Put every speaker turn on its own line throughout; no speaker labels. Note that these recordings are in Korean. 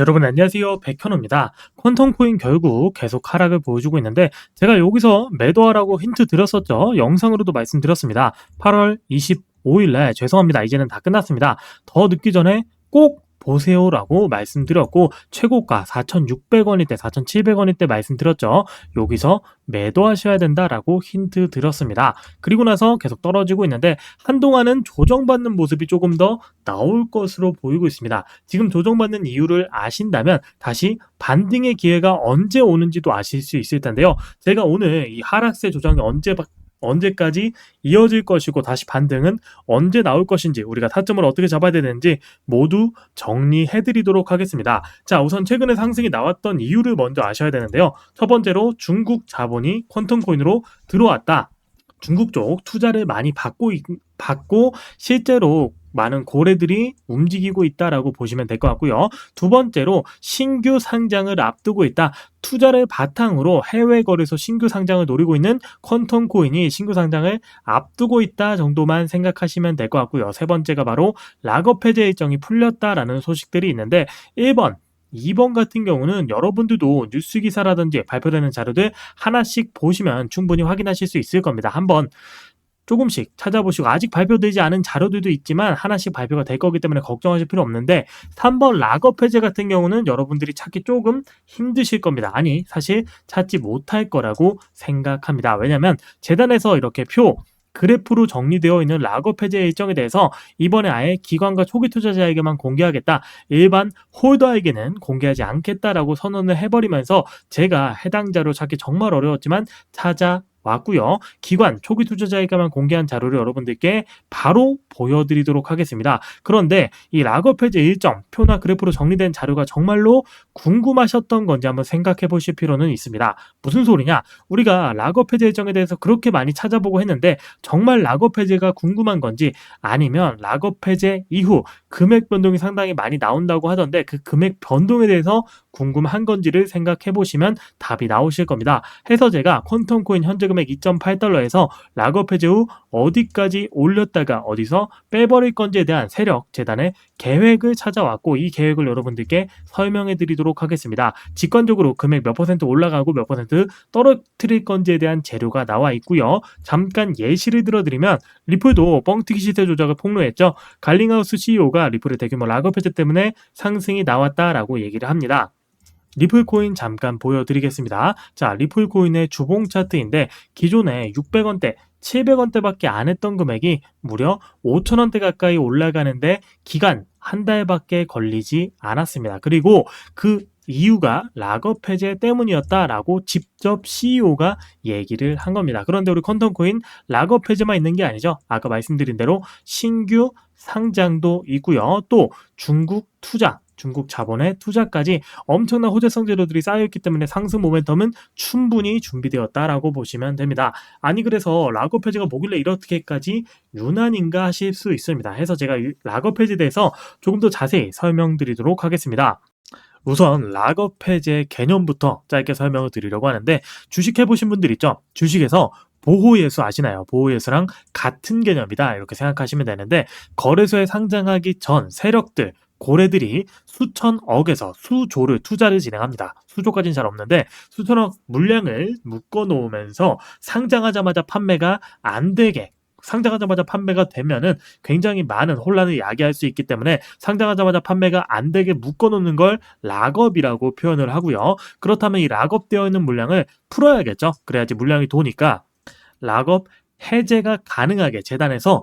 여러분 안녕하세요 백현우입니다. 퀀텀코인 결국 계속 하락을 보여주고 있는데 제가 여기서 매도하라고 힌트 드렸었죠. 영상으로도 말씀드렸습니다. 8월 25일날 죄송합니다. 이제는 다 끝났습니다. 더 늦기 전에 꼭 보세요라고 말씀드렸고 최고가 4,600원일 때 4,700원일 때 말씀드렸죠. 여기서 매도하셔야 된다라고 힌트 드렸습니다. 그리고 나서 계속 떨어지고 있는데 한동안은 조정받는 모습이 조금 더 나올 것으로 보이고 있습니다. 지금 조정받는 이유를 아신다면 다시 반등의 기회가 언제 오는지도 아실 수 있을 텐데요. 제가 오늘 이 하락세 조정이 언제 언제까지 이어질 것이고 다시 반등은 언제 나올 것인지 우리가 타점을 어떻게 잡아야 되는지 모두 정리해 드리도록 하겠습니다. 자, 우선 최근에 상승이 나왔던 이유를 먼저 아셔야 되는데요. 첫 번째로 중국 자본이 퀀텀 코인으로 들어왔다. 중국 쪽 투자를 많이 받고 받고 실제로 많은 고래들이 움직이고 있다라고 보시면 될 것 같고요. 두 번째로 신규 상장을 앞두고 있다. 투자를 바탕으로 해외 거래소 신규 상장을 노리고 있는 퀀텀 코인이 신규 상장을 앞두고 있다 정도만 생각하시면 될 것 같고요. 세 번째가 바로 락업 해제 일정이 풀렸다라는 소식들이 있는데 1번 2번 같은 경우는 여러분들도 뉴스 기사라든지 발표되는 자료들 하나씩 보시면 충분히 확인하실 수 있을 겁니다. 한번 조금씩 찾아보시고 아직 발표되지 않은 자료들도 있지만 하나씩 발표가 될 거기 때문에 걱정하실 필요 없는데 3번 락업 해제 같은 경우는 여러분들이 찾기 조금 힘드실 겁니다. 아니 사실 찾지 못할 거라고 생각합니다. 왜냐하면 재단에서 이렇게 표 그래프로 정리되어 있는 락업 해제 일정에 대해서 이번에 아예 기관과 초기 투자자에게만 공개하겠다. 일반 홀더에게는 공개하지 않겠다라고 선언을 해버리면서 제가 해당 자료 찾기 정말 어려웠지만 찾아 왔고요. 기관 초기 투자자에게만 공개한 자료를 여러분들께 바로 보여드리도록 하겠습니다. 그런데 이 락업 해제 일정 표나 그래프로 정리된 자료가 정말로 궁금하셨던 건지 한번 생각해 보실 필요는 있습니다. 무슨 소리냐? 우리가 락업 해제 일정에 대해서 그렇게 많이 찾아보고 했는데 정말 락업 해제가 궁금한 건지 아니면 락업 해제 이후 금액 변동이 상당히 많이 나온다고 하던데 그 금액 변동에 대해서 궁금한 건지를 생각해 보시면 답이 나오실 겁니다. 해서 제가 퀀텀 코인 현재 금액 2.8달러에서 락업 해제 후 어디까지 올렸다가 어디서 빼버릴 건지에 대한 세력 재단의 계획을 찾아왔고 이 계획을 여러분들께 설명해 드리도록 하겠습니다. 직관적으로 금액 몇 퍼센트 올라가고 몇 퍼센트 떨어뜨릴 건지에 대한 재료가 나와 있고요. 잠깐 예시를 들어드리면 리플도 뻥튀기 시세 조작을 폭로했죠. 갈링하우스 CEO가 리플의 대규모 락업 해제 때문에 상승이 나왔다라고 얘기를 합니다. 리플코인 잠깐 보여드리겠습니다. 자, 리플코인의 주봉 차트인데 기존에 600원대, 700원대밖에 안 했던 금액이 무려 5천원대 가까이 올라가는데 기간 한 달밖에 걸리지 않았습니다. 그리고 그 이유가 락업 해제 때문이었다라고 직접 CEO가 얘기를 한 겁니다. 그런데 우리 컨텀코인 락업 해제만 있는 게 아니죠. 아까 말씀드린 대로 신규 상장도 있고요. 또 중국 투자 중국 자본의 투자까지 엄청난 호재성 재료들이 쌓여있기 때문에 상승 모멘텀은 충분히 준비되었다라고 보시면 됩니다. 아니 그래서 락업 해지가 뭐길래 이렇게까지 유난인가 하실 수 있습니다. 해서 제가 락업 해지에 대해서 조금 더 자세히 설명드리도록 하겠습니다. 우선 락업 해제 개념부터 짧게 설명을 드리려고 하는데 주식 해보신 분들 있죠? 주식에서 보호예수 아시나요? 보호예수랑 같은 개념이다 이렇게 생각하시면 되는데 거래소에 상장하기 전 세력들 고래들이 수천억에서 수조를 투자를 진행합니다. 수조까지는 잘 없는데 수천억 물량을 묶어 놓으면서 상장하자마자 판매가 안 되게 상장하자마자 판매가 되면은 굉장히 많은 혼란을 야기할 수 있기 때문에 상장하자마자 판매가 안 되게 묶어 놓는 걸 락업이라고 표현을 하고요. 그렇다면 이 락업되어 있는 물량을 풀어야겠죠. 그래야지 물량이 도니까 락업 해제가 가능하게 재단에서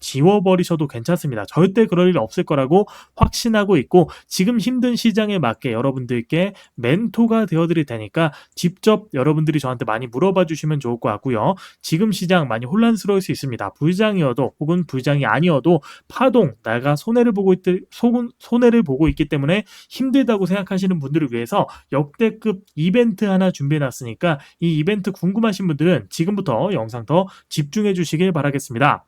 지워버리셔도 괜찮습니다. 절대 그럴 일 없을 거라고 확신하고 있고 지금 힘든 시장에 맞게 여러분들께 멘토가 되어드릴 테니까 직접 여러분들이 저한테 많이 물어봐 주시면 좋을 것 같고요. 지금 시장 많이 혼란스러울 수 있습니다. 불장이어도 혹은 불장이 아니어도 파동 내가 손해를 보고 있 손해를 보고 있기 때문에 힘들다고 생각하시는 분들을 위해서 역대급 이벤트 하나 준비해 놨으니까 이 이벤트 궁금하신 분들은 지금부터 영상 더 집중해 주시길 바라겠습니다.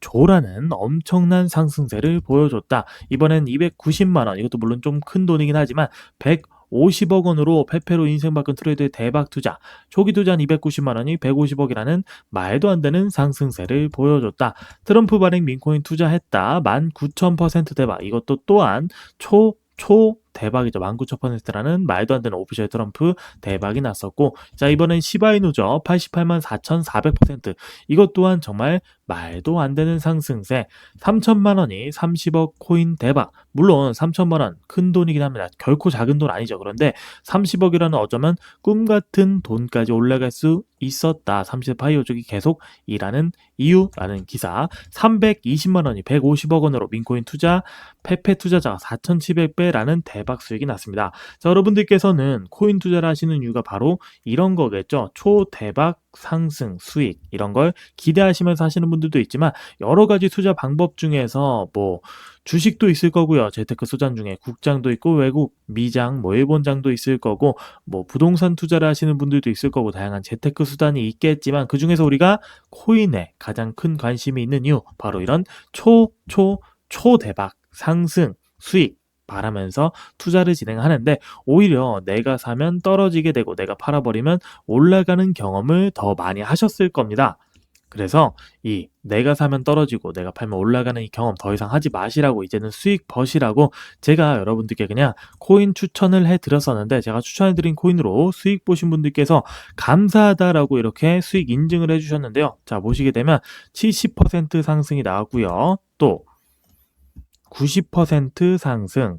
조라는 엄청난 상승세를 보여줬다. 이번엔 290만 원, 이것도 물론 좀 큰 돈이긴 하지만 150억 원으로 페페로 인생 바꾼 트레이드의 대박 투자, 초기 투자한 290만 원이 150억이라는 말도 안 되는 상승세를 보여줬다. 트럼프 발행 민코인 투자했다. 19,000% 대박. 이것도 또한 초, 초, 대박이죠. 19,000%라는 말도 안 되는 오피셜 트럼프 대박이 났었고, 자, 이번엔 시바이누죠. 88만 4,400%. 이것 또한 정말 말도 안 되는 상승세 3천만 원이 30억 코인 대박 물론 3천만 원 큰 돈이긴 합니다. 결코 작은 돈 아니죠. 그런데 30억이라는 어쩌면 꿈 같은 돈까지 올라갈 수 있었다. 30파이오 쪽이 계속 일하는 이유라는 기사. 320만 원이 150억 원으로 민코인 투자 페페 투자자가 4,700배라는 대박 수익이 났습니다. 자 여러분들께서는 코인 투자를 하시는 이유가 바로 이런 거겠죠. 초대박 상승, 수익 이런 걸 기대하시면서 하시는 분들도 있지만 여러 가지 투자 방법 중에서 뭐 주식도 있을 거고요. 재테크 수단 중에 국장도 있고 외국 미장, 뭐 일본장도 있을 거고 뭐 부동산 투자를 하시는 분들도 있을 거고 다양한 재테크 수단이 있겠지만 그 중에서 우리가 코인에 가장 큰 관심이 있는 이유 바로 이런 초, 초, 초대박 상승, 수익 바라면서 투자를 진행하는데 오히려 내가 사면 떨어지게 되고 내가 팔아버리면 올라가는 경험을 더 많이 하셨을 겁니다. 그래서 이 내가 사면 떨어지고 내가 팔면 올라가는 이 경험 더 이상 하지 마시라고 이제는 수익 버시라고 제가 여러분들께 그냥 코인 추천을 해 드렸었는데 제가 추천해 드린 코인으로 수익 보신 분들께서 감사하다라고 이렇게 수익 인증을 해 주셨는데요. 자, 보시게 되면 70% 상승이 나왔고요. 또 90% 상승,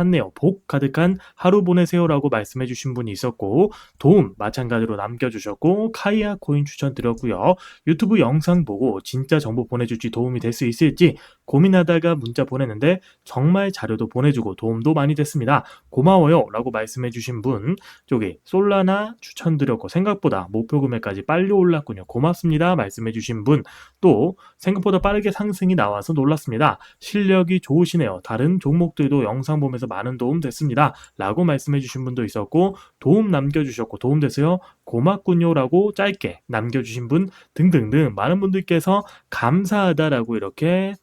샀네요. 복 가득한 하루 보내세요라고 말씀해 주신 분이 있었고 도움 마찬가지로 남겨주셨고 카이아 코인 추천 드렸고요. 유튜브 영상 보고 진짜 정보 보내줄지 도움이 될 수 있을지 고민하다가 문자 보냈는데 정말 자료도 보내주고 도움도 많이 됐습니다. 고마워요 라고 말씀해 주신 분 저기 솔라나 추천 드렸고 생각보다 목표 금액까지 빨리 올랐군요. 고맙습니다 말씀해 주신 분 또 생각보다 빠르게 상승이 나와서 놀랐습니다. 실력이 좋으시네요. 다른 종목들도 영상 보면서 많은 도움 됐습니다. 라고 말씀해 주신 분도 있었고 도움 남겨 주셨고 도움 됐어요. 고맙군요 라고 짧게 남겨 주신 분 등등등 많은 분들께서 감사하다라고 이렇게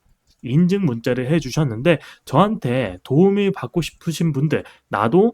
인증 문자를 해 주셨는데 저한테 도움을 받고 싶으신 분들 나도